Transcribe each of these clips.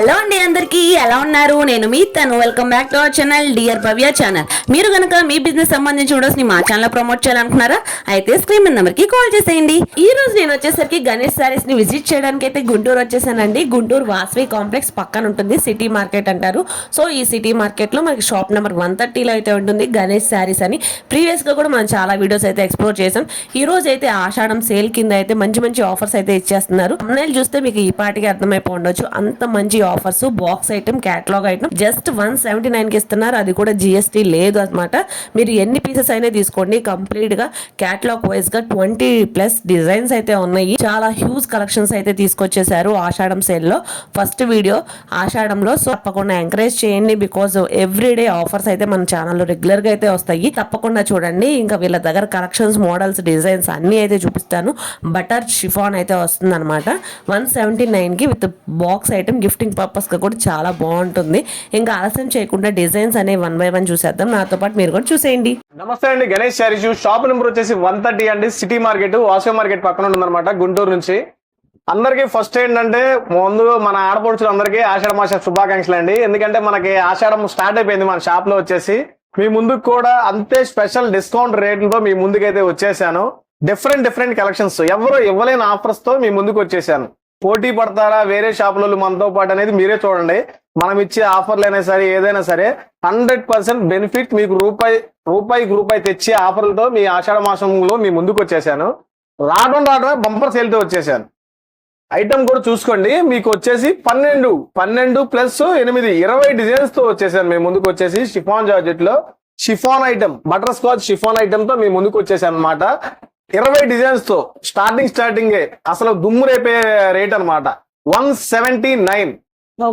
Hello అండి అందరికీ ఎలా ఉన్నారు? నేను మీ తను. Welcome back to our channel dear Bhavya channel మీరు కనుక మీ బిజినెస్ సంబంధించి వీడియోస్ని మా ఛానల్ ప్రమోట్ చేయాలనుకున్నారా అయితే స్క్రీన్ నెంబర్కి కాల్ చేసేయండి. ఈ రోజు నేను వచ్చేసరికి గణేష్ సారీస్ని విజిట్ చేయడానికి అయితే గుంటూరు వచ్చేసానండి. గుంటూరు వాసవి కాంప్లెక్స్ పక్కన ఉంటుంది సిటీ మార్కెట్ అంటారు. సో ఈ సిటీ మార్కెట్లో మనకి షాప్ నెంబర్ వన్ థర్టీలో అయితే ఉంటుంది గణేష్ సారీస్ అని. ప్రీవియస్గా కూడా మనం చాలా వీడియోస్ అయితే ఎక్స్ప్లోర్ చేసాం. ఈ రోజు అయితే ఆషాఢం సేల్ కింద అయితే మంచి మంచి ఆఫర్స్ అయితే ఇచ్చేస్తున్నారు. అమ్మాయిలు చూస్తే మీకు ఈ పాటికి అర్థమైపో ఉండొచ్చు. అంత మంచి offers box item catalogue item just one seventy నైన్కి ఇస్తున్నారు. అది కూడా జిఎస్టీ లేదు అనమాట మీరు ఎన్ని పీసెస్ అయినా తీసుకోండి. కంప్లీట్గా క్యాటలాగ్ వైజ్గా ట్వంటీ ప్లస్ డిజైన్స్ అయితే ఉన్నాయి. చాలా హ్యూజ్ కలెక్షన్స్ అయితే తీసుకొచ్చేసారు ఆషాఢం సేల్లో. ఫస్ట్ వీడియో ఆషాఢంలో. సో తప్పకుండా ఎంకరేజ్ చేయండి బికాజ్ ఎవ్రీ డే ఆఫర్స్ అయితే మన ఛానల్లో రెగ్యులర్గా అయితే వస్తాయి. తప్పకుండా చూడండి. ఇంకా వీళ్ళ దగ్గర కలెక్షన్స్ మోడల్స్ డిజైన్స్ అన్ని అయితే చూపిస్తాను. బటర్ షిఫాన్ అయితే వస్తుంది అనమాట వన్ సెవెంటీ నైన్కి with box item gifting purpose కూడా చాలా బాగుంటుంది. ఇంకా ఆలస్యం చేయకుండా డిజైన్స్ అనేవి వన్ బై వన్ చూసేద్దాం. నాతో పాటు మీరు కూడా చూసేయండి. నమస్తే అండి. గణేష్ శారీస్ షాప్ నెంబర్ వచ్చేసి వన్ థర్టీ అండి. సిటీ మార్కెట్ వాసవి మార్కెట్ పక్కన ఉందన్నమాట గుంటూరు నుంచి. అందరికీ ఫస్ట్ ఏంటంటే ముందు మన ఆడపడుచులు అందరికీ ఆషాఢ మాస శుభాకాంక్షలు అండి. ఎందుకంటే మనకి ఆషాఢం స్టార్ట్ అయిపోయింది మన షాప్లో వచ్చేసి. మీ ముందుకు కూడా అంతే స్పెషల్ డిస్కౌంట్ రేట్లతో మీ ముందుకైతే వచ్చేసాను. Different different collections. ఎవరు ఇవ్వలేని ఆఫర్స్తో మీ ముందుకు వచ్చేసాను. పోటీ పడతారా? వేరే షాపులలో మనతో పాటు అనేది మీరే చూడండి. మనం ఇచ్చే ఆఫర్లు అయినా సరే ఏదైనా సరే హండ్రెడ్ పర్సెంట్ బెనిఫిట్ మీకు రూపాయి రూపాయికి రూపాయి తెచ్చే ఆఫర్లతో మీ ఆషాఢ మాసంలో మీ ముందుకు వచ్చేసాను. రావడం రావడమే బంపర్ సేల్తో వచ్చేసాను. ఐటమ్ కూడా చూసుకోండి. మీకు వచ్చేసి పన్నెండు పన్నెండు ప్లస్ ఎనిమిది ఇరవై డిజైన్స్తో వచ్చేసాను మీ ముందుకు వచ్చేసి షిఫాన్ జార్జెట్లో chiffon item butterscotch chiffon ఐటమ్తో మీ ముందుకు వచ్చేసాను అనమాట ఇరవై డిజైన్స్తో స్టార్టింగ్ స్టార్టింగ్ అసలు దుమ్ము రేపే రేట్ అన్నమాట. వన్ సెవెంటీ నైన్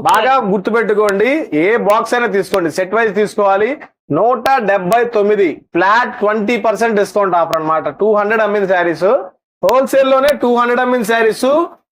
బాగా గుర్తుపెట్టుకోండి ఏ బాక్స్ అయినా తీసుకోండి. సెట్ వైజ్ తీసుకోవాలి. నూట డెబ్బై తొమ్మిది. Flat twenty percent discount offer అన్నమాట. టూ హండ్రెడ్ అమ్మిన శారీస్ హోల్సేల్లోనే టూ హండ్రెడ్ అమ్మిన శారీస్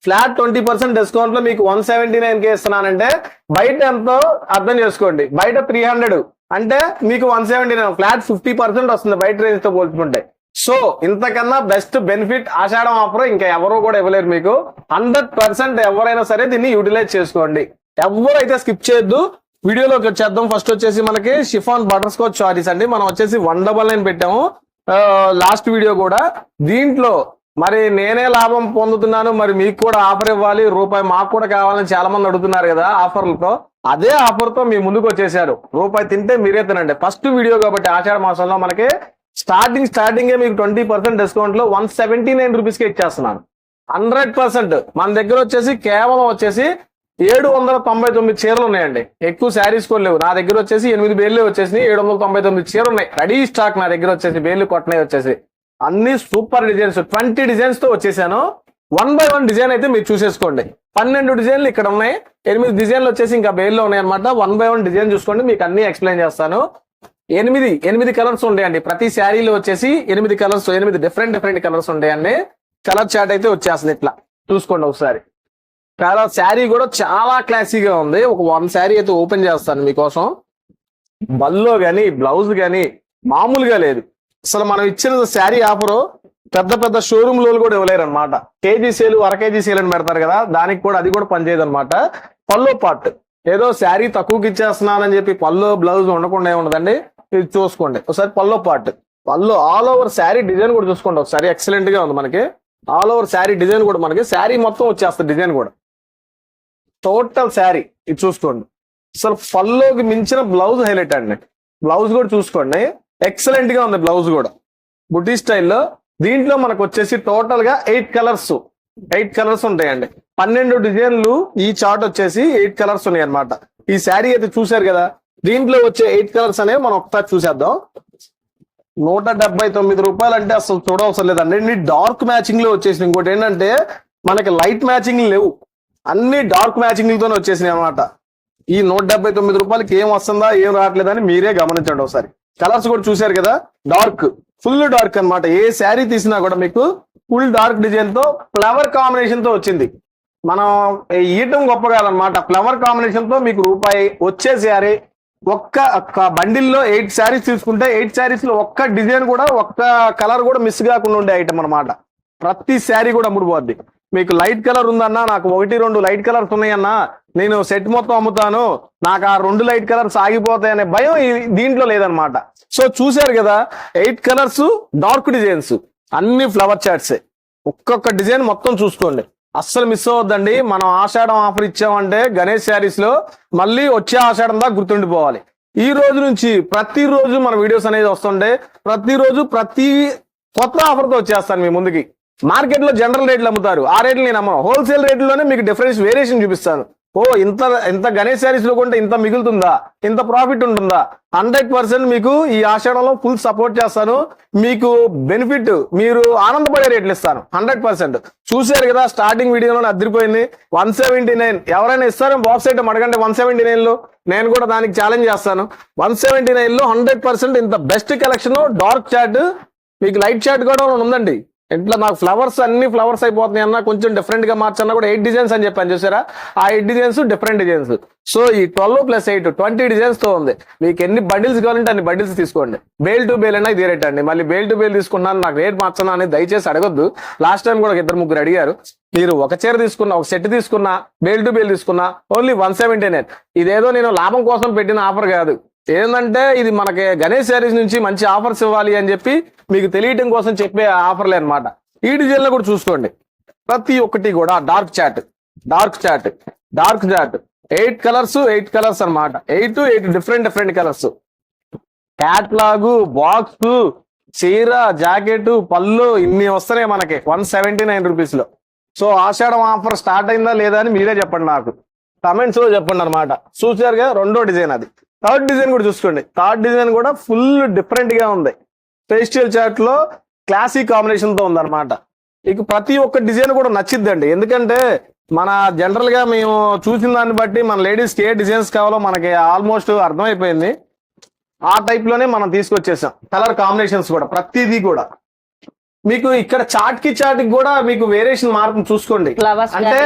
ఫ్లాట్ ట్వంటీ పర్సెంట్ డిస్కౌంట్లో మీకు వన్ సెవెంటీ నైన్కి ఇస్తున్నానంటే బయట ఎంతో అర్థం చేసుకోండి. బయట త్రీ హండ్రెడ్ అంటే మీకు one seventy nine flat fifty percent వస్తుంది బయట రేంజ్తో పోల్చుకుంటే. సో ఇంతకన్నా బెస్ట్ బెనిఫిట్ ఆషాఢం ఆఫర్ ఇంకా ఎవరు కూడా ఇవ్వలేరు మీకు. హండ్రెడ్ పర్సెంట్ ఎవరైనా సరే దీన్ని యూటిలైజ్ చేసుకోండి. ఎవరైతే స్కిప్ చేయొద్దు వీడియోలోకి వచ్చేద్దాం. ఫస్ట్ వచ్చేసి మనకి షిఫాన్ బటర్ స్కాచ్ చారీస్ అండి. మనం వచ్చేసి వన్ డబల్ నైన్ పెట్టాము. లాస్ట్ వీడియో కూడా. దీంట్లో మరి నేనే లాభం పొందుతున్నాను మరి మీకు కూడా ఆఫర్ ఇవ్వాలి రూపాయి మాకు కూడా కావాలని చాలా మంది అడుగుతున్నారు కదా ఆఫర్లతో అదే ఆఫర్తో మీ ముందుకు వచ్చేసారు. రూపాయి తింటే మీరే తినండి. ఫస్ట్ వీడియో కాబట్టి ఆషాఢ మాసంలో మనకి స్టార్టింగ్ స్టార్టింగ్ మీకు ట్వంటీ పర్సెంట్ డిస్కౌంట్లో వన్ సెవెంటీ నైన్ రూపీస్కి ఇచ్చేస్తున్నాను. హండ్రెడ్ పర్సెంట్ మన దగ్గర వచ్చేసి కేవలం వచ్చేసి ఏడు వందల తొంభై తొమ్మిది చీరలు ఉన్నాయండి. ఎక్కువ శారీస్ కూడా లేవు. నా దగ్గర వచ్చేసి ఎనిమిది బేర్లు వచ్చేసి ఏడు వందల తొంభై తొమ్మిది చీరలు ఉన్నాయి. రెడీ స్టాక్ నా దగ్గర వచ్చేసి బేర్లు కొట్టనే వచ్చేసి. అన్ని సూపర్ డిజైన్స్ ట్వంటీ డిజైన్స్తో వచ్చేసాను. వన్ బై వన్ డిజైన్ అయితే మీరు చూసేసుకోండి. పన్నెండు డిజైన్లు ఇక్కడ ఉన్నాయి. ఎనిమిది డిజైన్లు వచ్చేసి ఇంకా బేర్లో ఉన్నాయి అనమాట వన్ బై వన్ డిజైన్ చూసుకోండి మీకు అన్ని ఎక్స్ప్లెయిన్ చేస్తాను. ఎనిమిది ఎనిమిది కలర్స్ ఉంటాయండి ప్రతి శారీలో వచ్చేసి ఎనిమిది కలర్స్ ఎనిమిది డిఫరెంట్ డిఫరెంట్ కలర్స్ ఉంటాయండి కలర్ చాట్ అయితే వచ్చేస్తుంది ఇట్లా. చూసుకోండి ఒకసారి. కలర్ శారీ కూడా చాలా క్లాసీగా ఉంది. ఒక వన్ శారీ అయితే ఓపెన్ చేస్తాను మీకోసం. బల్లో కానీ బ్లౌజ్ కానీ మామూలుగా లేదు. అసలు మనం ఇచ్చిన శారీ ఆఫర్ పెద్ద పెద్ద షోరూమ్లో కూడా ఇవ్వలేరు అనమాట కేజీ సేల్ అర కేజీ సేల్ అని పెడతారు కదా దానికి కూడా అది కూడా పనిచేయదు అనమాట పల్లో పార్ట్. ఏదో శారీ తక్కువకి ఇచ్చేస్తున్నానని చెప్పి పల్లో బ్లౌజ్ ఉండకుండా ఏముండదండి? ఇది చూసుకోండి. ఒకసారి పల్లో పార్ట్. పల్లో ఆల్ ఓవర్ శారీ డిజైన్ కూడా చూసుకోండి ఒకసారి. ఎక్సలెంట్గా ఉంది మనకి. ఆల్ ఓవర్ శారీ డిజైన్ కూడా మనకి. శారీ మొత్తం వచ్చేస్తుంది డిజైన్ కూడా. టోటల్ శారీ ఇది చూసుకోండి. అసలు పల్లోకి మించిన బ్లౌజ్ హైలైట్ అండి. బ్లౌజ్ కూడా చూసుకోండి. ఎక్సలెంట్గా ఉంది బ్లౌజ్ కూడా. బుటీ స్టైల్లో దీంట్లో మనకు వచ్చేసి టోటల్గా ఎయిట్ కలర్స్ ఎయిట్ కలర్స్ ఉంటాయండి. పన్నెండు డిజైన్లు ఈ చార్ట్ వచ్చేసి ఎయిట్ కలర్స్ ఉన్నాయి అన్నమాట ఈ శారీ అయితే చూశారు కదా? దీంట్లో వచ్చే ఎయిట్ కలర్స్ అనేవి మనం ఒకసారి చూసేద్దాం. నూట డెబ్బై తొమ్మిది రూపాయలు అంటే అసలు చూడవసరం లేదండి. అన్ని డార్క్ మ్యాచింగ్లో వచ్చేసినాయి. ఇంకోటి ఏంటంటే మనకి లైట్ మ్యాచింగ్ లేవు. అన్ని డార్క్ మ్యాచింగ్ తోనే వచ్చేసినాయి అనమాట ఈ నూట డెబ్బై తొమ్మిది రూపాయలకి ఏం వస్తుందా ఏం రావట్లేదని మీరే గమనించండి ఒకసారి. కలర్స్ కూడా చూశారు కదా డార్క్ ఫుల్ డార్క్ అన్నమాట. ఏ శారీ తీసినా కూడా మీకు ఫుల్ డార్క్ డిజైన్తో ఫ్లవర్ కాంబినేషన్తో వచ్చింది. మనం ఇయటం గొప్ప కాదనమాట ఫ్లవర్ కాంబినేషన్తో మీకు రూపాయి వచ్చే శారీ ఒక్క బండిల్లో ఎయిట్ శారీస్ తీసుకుంటే ఎయిట్ శారీస్లో ఒక్క డిజైన్ కూడా ఒక్క కలర్ కూడా మిస్ కాకుండా ఉండే ఐటమ్ అన్నమాట. ప్రతి శారీ కూడా అమ్ముడుపోద్ది మీకు లైట్ కలర్ ఉందన్నా నాకు ఒకటి రెండు లైట్ కలర్స్ ఉన్నాయన్నా నేను సెట్ మొత్తం అమ్ముతాను నాకు ఆ రెండు లైట్ కలర్స్ ఆగిపోతాయనే భయం దీంట్లో లేదనమాట సో చూశారు కదా ఎయిట్ కలర్స్ డార్క్ డిజైన్స్ అన్ని ఫ్లవర్ చాట్సే. ఒక్కొక్క డిజైన్ మొత్తం చూసుకోండి. అస్సలు మిస్ అవ్వద్దండి. మనం ఆషాఢం ఆఫర్ ఇచ్చామంటే గణేష్ శారీస్లో మళ్ళీ వచ్చే ఆషాఢం దాకా గుర్తుండిపోవాలి. ఈ రోజు నుంచి ప్రతిరోజు మన వీడియోస్ అనేది వస్తుంటే ప్రతిరోజు ప్రతి కొత్త ఆఫర్తో వచ్చేస్తాను మీ ముందుకి. మార్కెట్లో జనరల్ రేట్లు అమ్ముతారు. ఆ రేట్లు నేను అమ్మను. హోల్సేల్ రేట్లోనే మీకు డిఫరెన్స్ వేరియేషన్ చూపిస్తాను. ఓ ఇంత ఇంత గణేష్ శారీస్లో కొంటే ఇంత మిగులుతుందా? ఇంత ప్రాఫిట్ ఉంటుందా? హండ్రెడ్ పర్సెంట్ మీకు ఈ ఆషాఢంలో ఫుల్ సపోర్ట్ చేస్తాను. మీకు బెనిఫిట్ మీరు ఆనందపడే రేట్లు ఇస్తాను. Hundred percent. చూశారు కదా స్టార్టింగ్ వీడియోలో అద్దరిపోయింది. One seventy nine. ఎవరైనా ఇస్తారో బాక్స్ ఐటమ్ అడగండి వన్ సెవెంటీ నైన్లో. నేను కూడా దానికి ఛాలెంజ్ చేస్తాను. వన్ సెవెంటీ నైన్లో హండ్రెడ్ పర్సెంట్ ఇంత బెస్ట్ కలెక్షన్ డార్క్ చాట్ మీకు లైట్ చాట్ కూడా ఉందండి. ఇట్లా నాకు ఫ్లవర్స్ అన్ని ఫ్లవర్స్ అయిపోతున్నాయి అన్న కొంచెం డిఫరెంట్గా మార్చన్నా కూడా ఎయిట్ డిజైన్స్ అని చెప్పాను చూసారా? ఆ eight designs different designs so ఈ ట్వెల్వ్ ప్లస్ ఎయిట్ ట్వంటీ డిజైన్స్తో ఉంది. మీకు ఎన్ని బండిల్స్ కావాలంటే అన్ని బండిల్స్ తీసుకోండి. బేల్ టు బేల్ అయినా ఇది రేట్ అండి. మళ్ళీ బేల్ టు బేల్ తీసుకున్నాను నాకు రేట్ మార్చనా అని దయచేసి అడగొద్దు. లాస్ట్ టైం కూడా ఇద్దరు ముగ్గురు అడిగారు. మీరు ఒక చీర తీసుకున్నా ఒక సెట్ తీసుకున్నా బేల్ టు బేల్ తీసుకున్నా ఓన్లీ వన్ సెవెంటీ నైన్ ఇదేదో నేను లాభం కోసం పెట్టిన ఆఫర్ కాదు. ఏంటంటే ఇది మనకి గణేష్ శారీస్ నుంచి మంచి ఆఫర్స్ ఇవ్వాలి అని చెప్పి మీకు తెలియటం కోసం చెప్పే ఆఫర్లే అనమాట ఈ డిజైన్లో కూడా చూసుకోండి. ప్రతి ఒక్కటి కూడా dark chat dark chat dark chat eight colours eight colours అన్నమాట. Eight eight different different colours catalogue box చీర జాకెట్ పళ్ళు ఇన్ని వస్తున్నాయి మనకి. వన్ సెవెంటీ నైన్ రూపీస్లో సో ఆషాఢం ఆఫర్ స్టార్ట్ అయిందా లేదా అని మీరే చెప్పండి నాకు. కమెంట్స్లో చెప్పండి అనమాట చూసారుగా రెండో డిజైన్ అది. థర్డ్ డిజైన్ కూడా చూసుకోండి. థర్డ్ డిజైన్ కూడా ఫుల్ డిఫరెంట్గా ఉంది. ఫెస్టివల్ చాట్లో క్లాసిక్ కాంబినేషన్తో ఉందన్నమాట. ఇక ప్రతి ఒక్క డిజైన్ కూడా నచ్చిద్దండి. ఎందుకంటే మన జనరల్గా మేము చూసిన దాన్ని బట్టి మన లేడీస్ ఏ డిజైన్స్ కావాలో మనకి ఆల్మోస్ట్ అర్థమైపోయింది. ఆ టైప్లోనే మనం తీసుకొచ్చేసాం. కలర్ కాంబినేషన్స్ కూడా ప్రతిదీ కూడా. మీకు ఇక్కడ చాట్కి చాట్కి కూడా మీకు వేరియేషన్ మారుతుంది చూసుకోండి. అంటే.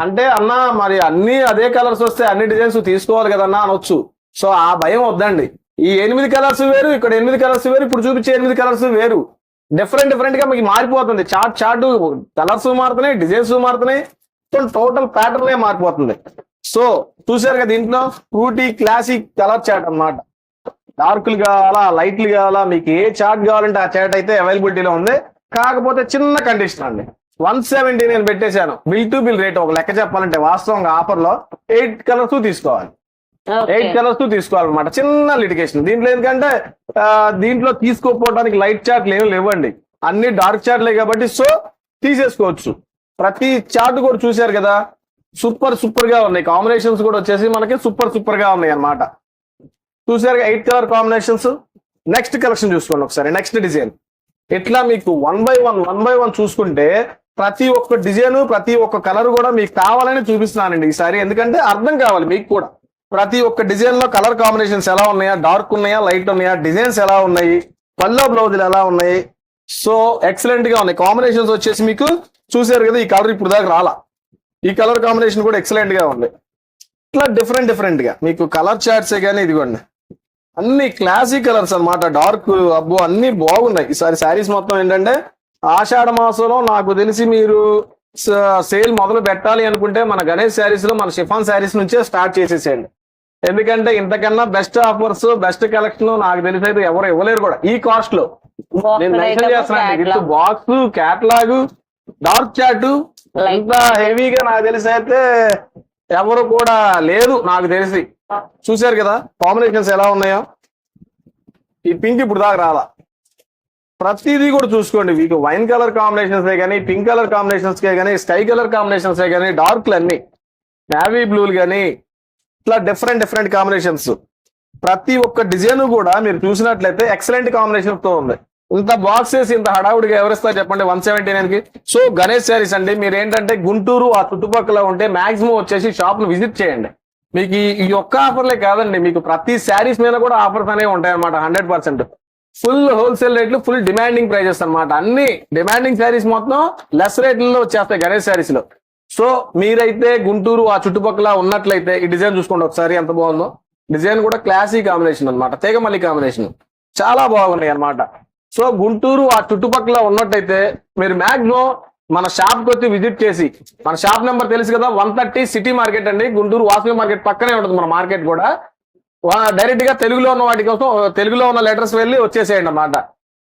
అంటే అన్న మరి అన్ని అదే కలర్స్ వస్తే అన్ని డిజైన్స్ తీసుకోవాలి కదన్నా అనొచ్చు. సో ఆ భయం వద్దండి. ఈ ఎనిమిది కలర్స్ వేరు ఇక్కడ ఎనిమిది కలర్స్ వేరు ఇప్పుడు చూపించే ఎనిమిది కలర్స్ వేరు. డిఫరెంట్ డిఫరెంట్గా మీకు మారిపోతుంది. చాట్ చాట్ కలర్స్ మారుతున్నాయి డిజైన్స్ మారుతున్నాయి టోటల్ ప్యాటర్న్ మారిపోతుంది. సో చూసారు కదా దీంట్లో ఫ్రూటీ క్లాసిక్ కలర్ చాట్ అన్నమాట. డార్క్లు కావాలా లైట్లు కావాలా మీకు ఏ చాట్ కావాలంటే ఆ చాట్ అయితే అవైలబిలిటీలో ఉంది. కాకపోతే చిన్న కండిషన్ అండి. వన్ సెవెంటీ నేను పెట్టేశాను. బిల్ టు బిల్ రేట్ ఒక లెక్క చెప్పాలంటే వాస్తవంగా ఆఫర్లో ఎయిట్ కలర్స్ తీసుకోవాలి. ఎయిట్ కలర్స్ తీసుకోవాలన్నమాట. చిన్న లిటికేషన్ దీంట్లో ఎందుకంటే దీంట్లో తీసుకోపోవడానికి లైట్ చార్ట్లు ఏమి లేవండి. అన్ని డార్క్ చార్ట్లే కాబట్టి సో తీసేసుకోవచ్చు. ప్రతి చార్ట్ కూడా చూశారు కదా సూపర్ సూపర్గా ఉన్నాయి. కాంబినేషన్స్ కూడా వచ్చేసి మనకి సూపర్ సూపర్గా ఉన్నాయి అన్నమాట. చూసారు eight colour combinations next collection చూసుకోండి ఒకసారి. నెక్స్ట్ డిజైన్ ఇట్లా మీకు one by one one by one చూసుకుంటే ప్రతి ఒక్క డిజైన్ ప్రతి ఒక్క కలర్ కూడా మీకు కావాలని చూపిస్తున్నానండి ఈసారి ఎందుకంటే అర్థం కావాలి మీకు కూడా. ప్రతి ఒక్క డిజైన్లో కలర్ కాంబినేషన్స్ ఎలా ఉన్నాయా? డార్క్ ఉన్నాయా? లైట్ ఉన్నాయా? డిజైన్స్ ఎలా ఉన్నాయి? పల్లో బ్లౌజులు ఎలా ఉన్నాయి? సో ఎక్సలెంట్గా ఉన్నాయి. కాంబినేషన్స్ వచ్చేసి మీకు చూసారు కదా ఈ కలర్ ఇప్పుడు దాకా రాలా. ఈ కలర్ కాంబినేషన్ కూడా ఎక్సలెంట్గా ఉంది. ఇట్లా డిఫరెంట్ డిఫరెంట్గా. మీకు కలర్ చార్ట్సే కానీ ఇదిగోండి. అన్ని క్లాసిక్ కలర్స్ అన్నమాట. డార్క్ అబ్బో అన్ని బాగున్నాయి. ఈసారి శారీస్ మొత్తం ఏంటంటే ఆషాఢ మాసంలో నాకు తెలిసి మీరు సేల్ మొదలు పెట్టాలి అనుకుంటే మన గణేష్ శారీస్లో మన షిఫాన్ శారీస్ నుంచే స్టార్ట్ చేసేసేయండి. ఎందుకంటే ఇంతకన్నా బెస్ట్ ఆఫర్స్ బెస్ట్ కలెక్షన్ నాకు తెలిసి అయితే ఎవరు ఇవ్వలేరు కూడా. ఈ కాస్ట్లో. నేను మెన్షన్ చేస్తున్నాను. Box catalogue dark chart. ఇంత హెవీగా నాకు తెలిసి అయితే ఎవరు కూడా లేదు నాకు తెలిసి. చూశారు కదా కాంబినేషన్స్ ఎలా ఉన్నాయో. ఈ పింక్ ఇప్పుడు దాకా రాలా. ప్రతిదీ కూడా చూసుకోండి. మీకు వైన్ కలర్ కాంబినేషన్స్ కానీ పింక్ కలర్ కాంబినేషన్స్ కానీ స్కై కలర్ కాంబినేషన్స్ కానీ డార్క్లు అన్ని నావీ బ్లూలు కానీ ఇట్లా డిఫరెంట్ డిఫరెంట్ కాంబినేషన్స్ ప్రతి ఒక్క డిజైన్ కూడా మీరు చూసినట్లయితే ఎక్సలెంట్ కాంబినేషన్తో ఉంది. ఇంత బాక్సెస్ ఇంత హడావుడిగా ఎవరిస్తారు చెప్పండి? వన్ సెవెంటీ నైన్కి సో గణేష్ శారీస్ అండి. మీరు ఏంటంటే గుంటూరు ఆ చుట్టుపక్కల ఉంటే మాక్సిమం వచ్చేసి షాప్ను విజిట్ చేయండి. మీకు ఈ- ఒక్క ఆఫర్లే కాదండి. మీకు ప్రతి శారీస్ మీద కూడా ఆఫర్స్ అనేవి ఉంటాయి అనమాట హండ్రెడ్ పర్సెంట్. ఫుల్ హోల్సేల్ రేట్లు ఫుల్ డిమాండింగ్ ప్రైజెస్ అనమాట అన్ని డిమాండింగ్ శారీస్ మొత్తం లెస్ రేట్లలో వచ్చేస్తాయి గణేష్ శారీస్లో. సో మీరైతే గుంటూరు ఆ చుట్టుపక్కల ఉన్నట్లయితే ఈ డిజైన్ చూసుకోండి ఒకసారి ఎంత బాగుందో. డిజైన్ కూడా క్లాసిక్ కాంబినేషన్ అన్నమాట తీగమల్లి కాంబినేషన్. చాలా బాగున్నాయి అన్నమాట. సో గుంటూరు ఆ చుట్టుపక్కల ఉన్నట్టయితే మీరు మాక్సిమం మన షాప్కి వచ్చి విజిట్ చేసి మన షాప్ నెంబర్ తెలుసు కదా వన్ థర్టీ సిటీ మార్కెట్ అండి గుంటూరు వాసవి మార్కెట్ పక్కనే ఉంటుంది మన మార్కెట్ కూడా. డైరెక్ట్గా తెలుగులో ఉన్న వాటి కోసం తెలుగులో ఉన్న లెటర్స్ వెళ్ళి వచ్చేసేయండి అన్నమాట.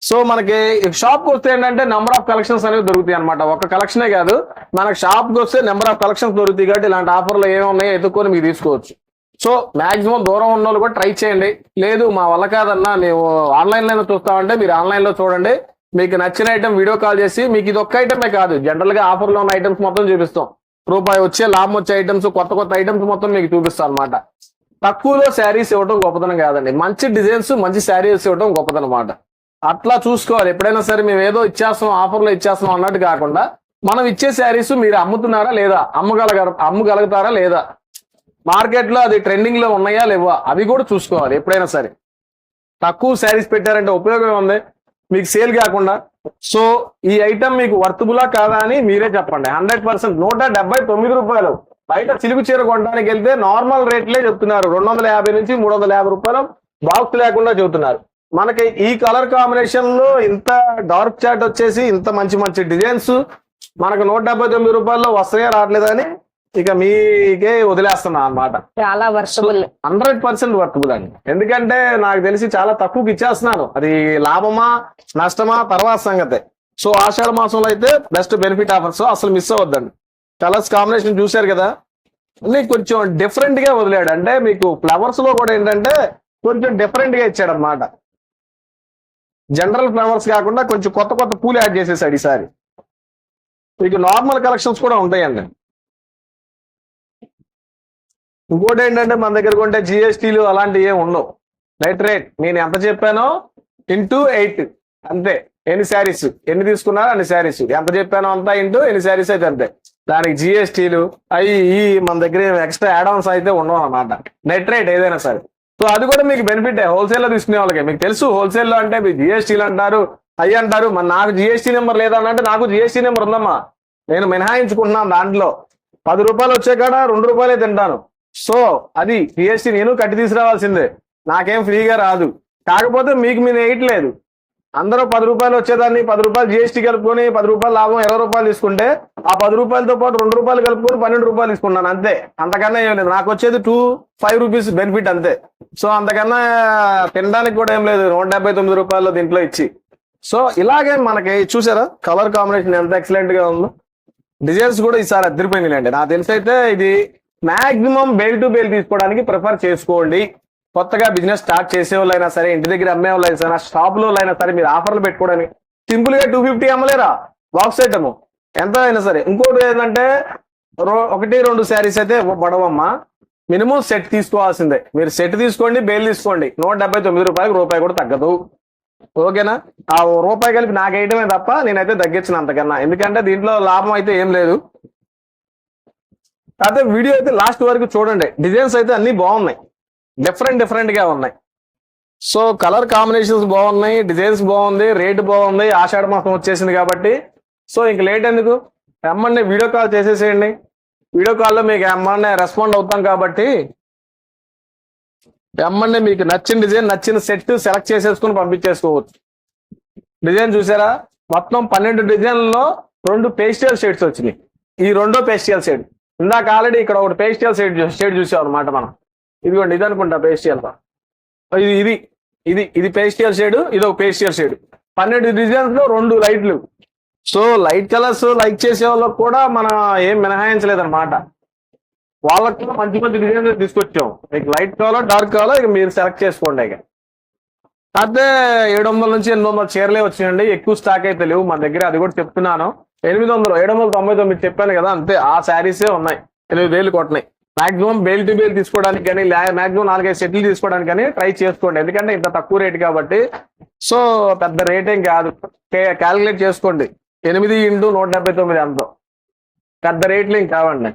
సో మనకి షాప్కి వస్తే ఏంటంటే నెంబర్ ఆఫ్ కలెక్షన్స్ అనేవి దొరుకుతాయి అనమాట ఒక కలెక్షనే కాదు మనకి షాప్కి వస్తే నెంబర్ ఆఫ్ కలెక్షన్స్ దొరుకుతాయి కాబట్టి ఇలాంటి ఆఫర్లు ఏమి ఉన్నాయో ఎత్తుకొని మీకు తీసుకోవచ్చు. సో మాక్సిమం దూరం ఉన్న వాళ్ళు కూడా ట్రై చేయండి. లేదు మా వల్ల కాదన్నా మేము ఆన్లైన్లో చూస్తామంటే మీరు ఆన్లైన్లో చూడండి. మీకు నచ్చిన ఐటమ్ వీడియో కాల్ చేసి మీకు ఇది ఒక్క ఐటమే కాదు జనరల్గా ఆఫర్లో ఉన్న ఐటమ్స్ మొత్తం చూపిస్తాం. రూపాయి వచ్చే లాభం వచ్చే ఐటమ్స్ కొత్త కొత్త ఐటమ్స్ మొత్తం మీకు చూపిస్తాం అనమాట తక్కువలో శారీస్ ఇవ్వడం గొప్పతనం కాదండి. మంచి డిజైన్స్ మంచి శారీస్ ఇవ్వడం గొప్పదనమాట అట్లా చూసుకోవాలి. ఎప్పుడైనా సరే మేము ఏదో ఇచ్చేస్తాం ఆఫర్లో ఇచ్చేస్తాం అన్నట్టు కాకుండా మనం ఇచ్చే శారీస్ మీరు అమ్ముతున్నారా లేదా? అమ్మగలగ అమ్మగలుగుతారా లేదా? మార్కెట్లో అది ట్రెండింగ్లో ఉన్నాయా లేవా? అవి కూడా చూసుకోవాలి ఎప్పుడైనా సరే. తక్కువ శారీస్ పెట్టారంటే ఉపయోగం ఉంది మీకు సేల్ కాకుండా. సో ఈ ఐటమ్ మీకు వర్తబులా కాదా అని మీరే చెప్పండి. హండ్రెడ్ పర్సెంట్ నూట డెబ్బై తొమ్మిది రూపాయలు. బయట చిలుకు చీర కొనడానికి వెళ్తే నార్మల్ రేట్లే చెప్తున్నారు. రెండు వందల యాభై నుంచి మూడు వందల యాభై రూపాయలు బాక్స్ లేకుండా చెబుతున్నారు. మనకి ఈ కలర్ కాంబినేషన్లో ఇంత డార్క్ చాట్ వచ్చేసి ఇంత మంచి మంచి డిజైన్స్ మనకు నూట డెబ్బై తొమ్మిది రూపాయల్లో వస్తాయా రావట్లేదని ఇక మీకే వదిలేస్తున్నా అన్నమాట. చాలా వర్షబుల్ హండ్రెడ్ పర్సెంట్ వర్కబుల్ అండి. ఎందుకంటే నాకు తెలిసి చాలా తక్కువకి ఇచ్చేస్తున్నాను అది లాభమా నష్టమా తర్వాత సంగతే. సో ఆషాఢ మాసంలో అయితే బెస్ట్ బెనిఫిట్ ఆఫర్స్ అసలు మిస్ అవ్వద్దండి. కలర్స్ కాంబినేషన్ చూశారు కదా? అన్ని కొంచెం డిఫరెంట్గా వదిలాడు. అంటే మీకు ఫ్లవర్స్లో కూడా ఏంటంటే కొంచెం డిఫరెంట్గా ఇచ్చాడు అనమాట జనరల్ ఫ్లవర్స్ కాకుండా కొంచెం కొత్త కొత్త పూలు యాడ్ చేసేసాడు ఈసారి. మీకు నార్మల్ కలెక్షన్స్ కూడా ఉంటాయండి. ఇంకోటి ఏంటంటే మన దగ్గర కొంటే జిఎస్టీలు అలాంటివి ఏమి ఉండవు. రైట్ రేట్ నేను ఎంత చెప్పానో ఇంటూ ఎయిట్ అంతే. ఎన్ని శారీస్ ఎన్ని తీసుకున్నారో అన్ని శారీస్. ఎంత చెప్పానో అంతా ఇంటూ ఎన్ని శారీస్ అయితే అంతే. దానికి జిఎస్టీలు అవి ఈ మన దగ్గర ఎక్స్ట్రా యాడ్ అయితే ఉండవు అనమాట నెట్ రేట్ ఏదైనా సరే. సో అది కూడా మీకు బెనిఫిట్ హోల్సేల్లో తీసుకునే వాళ్ళకి. మీకు తెలుసు హోల్సేల్లో అంటే మీరు జిఎస్టీలు అంటారు అవి అంటారు. మరి నాకు జిఎస్టీ నెంబర్ లేదా అని అంటే నాకు జిఎస్టీ నెంబర్ ఉందమ్మా. నేను మినహాయించుకుంటున్నాను దాంట్లో. పది రూపాయలు వచ్చే కాడ రెండు రూపాయలే తింటాను. సో అది జిఎస్టీ నేను కట్టి తీసుకురావాల్సిందే. నాకేం ఫ్రీగా రాదు. కాకపోతే మీకు మీరు వేయట్లేదు అందరూ పది రూపాయలు వచ్చేదాన్ని పది రూపాయలు జిఎస్టీ కలుపుకొని పది రూపాయలు లాభం ఇరవై రూపాయలు తీసుకుంటే ఆ పది రూపాయలతో పాటు రెండు రూపాయలు కలుపుకొని పన్నెండు రూపాయలు తీసుకున్నాను అంతే. అంతకన్నా ఏం లేదు. నాకు వచ్చేది టూ ఫైవ్ రూపీస్ బెనిఫిట్ అంతే. సో అంతకన్నా తినడానికి కూడా ఏం లేదు. నూట డెబ్బై తొమ్మిది రూపాయలు దీంట్లో ఇచ్చి. సో ఇలాగే మనకి చూసారా? కలర్ కాంబినేషన్ ఎంత ఎక్సలెంట్గా ఉందో. డిజైన్స్ కూడా ఈసారి అద్దరిపోయిందిలేండి నాకు తెలిసి అయితే ఇది మాక్సిమం బేల్ టు బేల్ తీసుకోవడానికి ప్రిఫర్ చేసుకోండి. కొత్తగా బిజినెస్ స్టార్ట్ చేసే వాళ్ళైనా సరే ఇంటి దగ్గర అమ్మే వాళ్ళైనా సరే షాప్లో అయినా సరే మీరు ఆఫర్లు పెట్టుకోవడానికి సింపుల్గా టూ ఫిఫ్టీ అమ్మలేరా? బాక్స్ ఐటమ్ ఎంత అయినా సరే. ఇంకోటి ఏంటంటే రో- ఒకటి రెండు శారీస్ అయితే పడవమ్మా. మినిమం సెట్ తీసుకోవాల్సిందే. మీరు సెట్ తీసుకోండి బేల్ తీసుకోండి. నూట డెబ్బై తొమ్మిది రూపాయలకు రూపాయి కూడా తగ్గదు. ఓకేనా? ఆ రూపాయి కలిపి నాకు వేయటమే తప్ప నేనైతే తగ్గించిన అంతకన్నా. ఎందుకంటే దీంట్లో లాభం అయితే ఏం లేదు. కాకపోతే వీడియో అయితే లాస్ట్ వరకు చూడండి. డిజైన్స్ అయితే అన్ని బాగున్నాయి. డిఫరెంట్ డిఫరెంట్గా ఉన్నాయి. సో కలర్ కాంబినేషన్స్ బాగున్నాయి డిజైన్స్ బాగుంది రేట్ బాగుంది ఆషాఢ మాసం వచ్చేసింది కాబట్టి. సో ఇంక లేట్ ఎందుకు? ఎమ్మండి వీడియో కాల్ చేసేసేయండి. వీడియో కాల్లో మీకు ఎమ్మండి రెస్పాండ్ అవుతాం కాబట్టి. ఎమ్మండి మీకు నచ్చిన డిజైన్ నచ్చిన సెట్ సెలెక్ట్ చేసేసుకుని పంపించేసుకోవచ్చు. డిజైన్ చూసారా? మొత్తం పన్నెండు డిజైన్లలో రెండు పేస్టల్ షేడ్స్ వచ్చినాయి. ఈ రెండో పేస్టల్ షేడ్ ఇందాక ఆల్రెడీ ఇక్కడ ఒకటి పేస్టల్ షేడ్ షేడ్ చూసాం అనమాట మనం. ఇదిగోండి ఇది అనుకుంటా పేస్టల్ ఇది ఇది ఇది ఇది పేస్టియల్ షేడ్ ఇది ఒక పేస్టల్ షేడ్. పన్నెండు డిజైన్స్లో రెండు లైట్లు. సో లైట్ కలర్స్ లైక్ చేసే వాళ్ళకి కూడా మనం ఏం మినహాయించలేదన్నమాట. వాళ్ళకి కూడా మంచి మంచి డిజైన్స్ తీసుకొచ్చాం. మీకు లైట్ కావాలో డార్క్ కావాలో ఇక మీరు సెలెక్ట్ చేసుకోండి ఇక. అయితే ఏడు వందల నుంచి ఎనిమిది వందల చీరలే వచ్చినాయండి. ఎక్కువ స్టాక్ అయితే లేవు మన దగ్గర అది కూడా చెప్తున్నాను. ఎనిమిది వందలు ఏడు వందల తొంభై తొమ్మిది చెప్పాను కదా అంతే. ఆ శారీసే ఉన్నాయి. ఎనిమిది వేలు కొట్టినాయి. మాక్సిమం బేల్ టు బేల్ తీసుకోవడానికి కానీ మాక్సిమం నాలుగైదు సెట్లు తీసుకోవడానికి కానీ ట్రై చేసుకోండి. ఎందుకంటే ఇంత తక్కువ రేట్ కాబట్టి. సో పెద్ద రేట్ ఏం కాదు. క్యాలిక్యులేట్ చేసుకోండి. ఎనిమిది ఇంటూ నూట డెబ్బై తొమ్మిది అంత పెద్ద రేట్లు ఏం కావండి.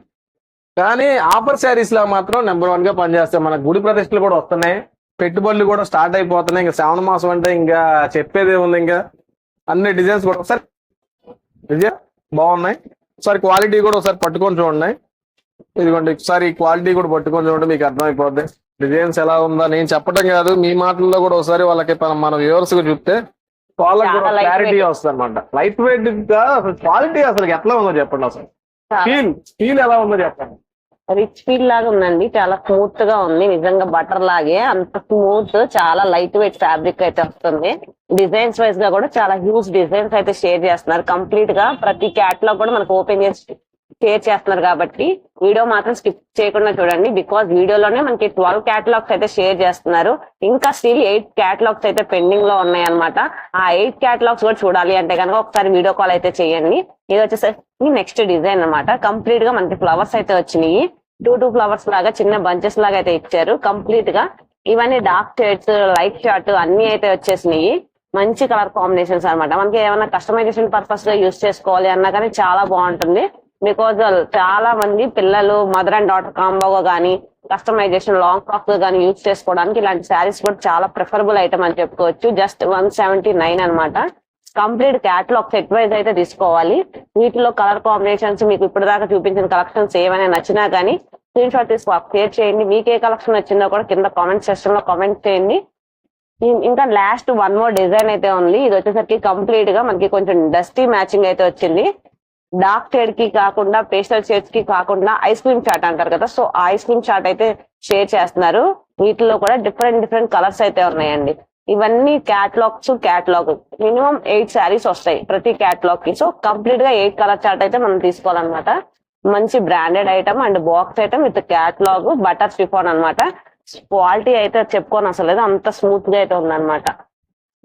కానీ ఆఫర్ శారీస్లో మాత్రం నెంబర్ వన్గా పనిచేస్తాయి. మన గుడి ప్రతిష్టలు కూడా వస్తున్నాయి. పెట్టుబడులు కూడా స్టార్ట్ అయిపోతున్నాయి. ఇంకా శ్రావణ మాసం అంటే ఇంకా చెప్పేది ఉంది ఇంకా. అన్ని డిజైన్స్ కూడా ఒకసారి. డిజైన్ బాగున్నాయి. ఒకసారి క్వాలిటీ కూడా ఒకసారి పట్టుకొని చూడండి. ఇదిగోండి ఒకసారి క్వాలిటీ కూడా పట్టుకొని చూడండి మీకు అర్థమైపోద్ది. డిజైన్స్ ఎలా ఉందా నేను చెప్పడం కాదు మీ మాటల్లో కూడా ఒకసారి వాళ్ళకి మన- వ్యూవర్స్కు చెప్తే వాళ్ళకి క్లారిటీ. వస్తుంది అనమాట లైట్ వెయిట్గా అసలు క్వాలిటీ అసలు ఎట్లా ఉందో చెప్పండి అసలు. ఫీల్ ఫీల్ ఎలా ఉందో చెప్పండి. రిచ్ ఫీల్ లాగా ఉందండి చాలా స్మూత్గా ఉంది నిజంగా బటర్ లాగే అంత స్మూత్ చాలా లైట్ వెయిట్ ఫ్యాబ్రిక్ అయితే వస్తుంది. డిజైన్స్ వైజ్గా కూడా చాలా హ్యూజ్ డిజైన్స్ అయితే షేర్ చేస్తున్నారు. కంప్లీట్గా ప్రతి క్యాట్లాగ్ కూడా మనకు ఓపెన్ చేసి షేర్ చేస్తున్నారు కాబట్టి వీడియో మాత్రం స్కిప్ చేయకుండా చూడండి. బికాస్ వీడియోలోనే మనకి ట్వెల్వ్ క్యాటలాగ్స్ అయితే షేర్ చేస్తున్నారు. ఇంకా స్టిల్ ఎయిట్ క్యాటలాగ్స్ అయితే పెండింగ్లో ఉన్నాయి అనమాట ఆ ఎయిట్ క్యాటలాగ్స్ కూడా చూడాలి అంటే కనుక ఒకసారి వీడియో కాల్ అయితే చేయండి. ఇది వచ్చేసరికి నెక్స్ట్ డిజైన్ అన్నమాట. కంప్లీట్గా మనకి ఫ్లవర్స్ అయితే వచ్చినాయి. టూ టూ ఫ్లవర్స్ లాగా చిన్న బంచెస్ లాగా అయితే ఇచ్చారు. కంప్లీట్గా ఇవన్నీ డార్క్ షేడ్స్ లైట్ షార్ట్ అన్ని అయితే వచ్చేసినాయి. మంచి కలర్ కాంబినేషన్స్ అన్నమాట. మనకి ఏమైనా కస్టమైజేషన్ పర్పస్గా యూస్ చేసుకోవాలి అన్నా కానీ చాలా బాగుంటుంది. బికాజ్ uh, చాలా మంది పిల్లలు మదర్ అండ్ డాటర్ కాంబోగా కానీ కస్టమైజేషన్ లాంగ్ ఫ్రాక్స్ కానీ యూజ్ చేసుకోవడానికి ఇలాంటి శారీస్ కూడా చాలా ప్రిఫరబుల్ ఐటమ్ అని చెప్పుకోవచ్చు. జస్ట్ వన్ సెవెంటీ నైన్ అనమాట కంప్లీట్ క్యాటలాగ్ సెట్ వైజ్ అయితే తీసుకోవాలి. వీటిలో కలర్ కాంబినేషన్స్ మీకు ఇప్పుడు దాకా చూపించిన కలెక్షన్స్ ఏమైనా నచ్చినా కానీ స్క్రీన్ షాట్ తీసుకో షేర్ చేయండి. మీకు ఏ కలెక్షన్ వచ్చిందో కూడా కింద కామెంట్ సెక్షన్లో కామెంట్ చేయండి. ఇంకా లాస్ట్ వన్ మోర్ డిజైన్ అయితే ఉంది ఇది వచ్చేసరికి కంప్లీట్గా మనకి కొంచెం డస్టీ మ్యాచింగ్ అయితే వచ్చింది. డార్క్ షేడ్కి కాకుండా పేస్టల్ షేడ్స్కి కాకుండా ఐస్ క్రీమ్ చాట్ అంటారు కదా. సో ఆ ఐస్ క్రీమ్ చాట్ అయితే షేర్ చేస్తున్నారు. వీటిలో కూడా డిఫరెంట్ డిఫరెంట్ కలర్స్ అయితే ఉన్నాయండి. ఇవన్నీ catalogues catalogue. Minimum eight saris వస్తాయి ప్రతి క్యాటలాగ్కి. సో కంప్లీట్గా ఎయిట్ కలర్ చార్ట్ అయితే మనం తీసుకోవాలన్నమాట. మంచి branded item and box item with catalogue butter chiffon అన్నమాట. క్వాలిటీ అయితే చెప్పుకొని అసలు లేదు. అంత స్మూత్గా అయితే ఉందన్నమాట.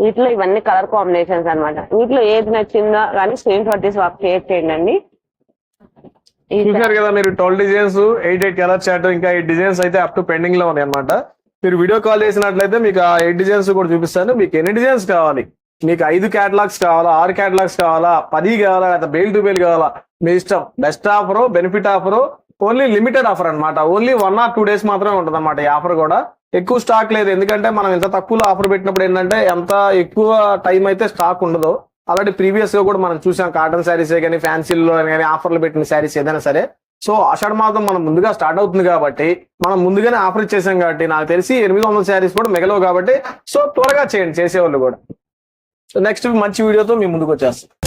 వీటిలో ఇవన్నీ కలర్ కాంబినేషన్స్ అన్నమాట. వీటిలో ఏది నచ్చిందో కానీ స్క్రీన్ షాట్ తీసి వర్క్ షేర్ చేయండి చూసారు కదా మీరు twelve designs eight eight colour chart ఇంకా ఎయిట్ డిజైన్స్ అయితే అప్ టు పెండింగ్లో ఉన్నాయి అనమాట మీరు వీడియో కాల్ చేసినట్లయితే మీకు ఆ ఎయిట్ డిజైన్స్ కూడా చూపిస్తాను. మీకు ఎన్ని డిజైన్స్ కావాలి? మీకు ఐదు క్యాటలాగ్స్ కావాలా? ఆరు క్యాటలాగ్స్ కావాలా? పది కావాలా? లేదా బెయిల్ టు బెయిల్ కావాలా? మీ ఇష్టం. Best offer benefit offer only limited offer అన్నమాట. Only one or two days మాత్రమే ఉంటుంది అనమాట ఈ ఆఫర్ కూడా. ఎక్కువ స్టాక్ లేదు. ఎందుకంటే మనం ఎంత తక్కువలో ఆఫర్ పెట్టినప్పుడు ఏంటంటే ఎంత ఎక్కువ టైం అయితే స్టాక్ ఉండదు ఆల్రెడీ ప్రీవియస్గా కూడా మనం చూసాం. కాటన్ శారీస్ కానీ ఫ్యాన్సీలో కానీ ఆఫర్లు పెట్టిన శారీస్ ఏదైనా సరే. సో ఆషాఢ మాసం మనం ముందుగా స్టార్ట్ అవుతుంది కాబట్టి మనం ముందుగానే ఆఫర్ ఇచ్చేసాం కాబట్టి నాకు తెలిసి ఎనిమిది వందల శారీస్ కూడా మిగలవు కాబట్టి సో త్వరగా చేయండి. చేసేవాళ్ళు కూడా. సో నెక్స్ట్ మంచి వీడియోతో మీ ముందుకు వచ్చేస్తాం.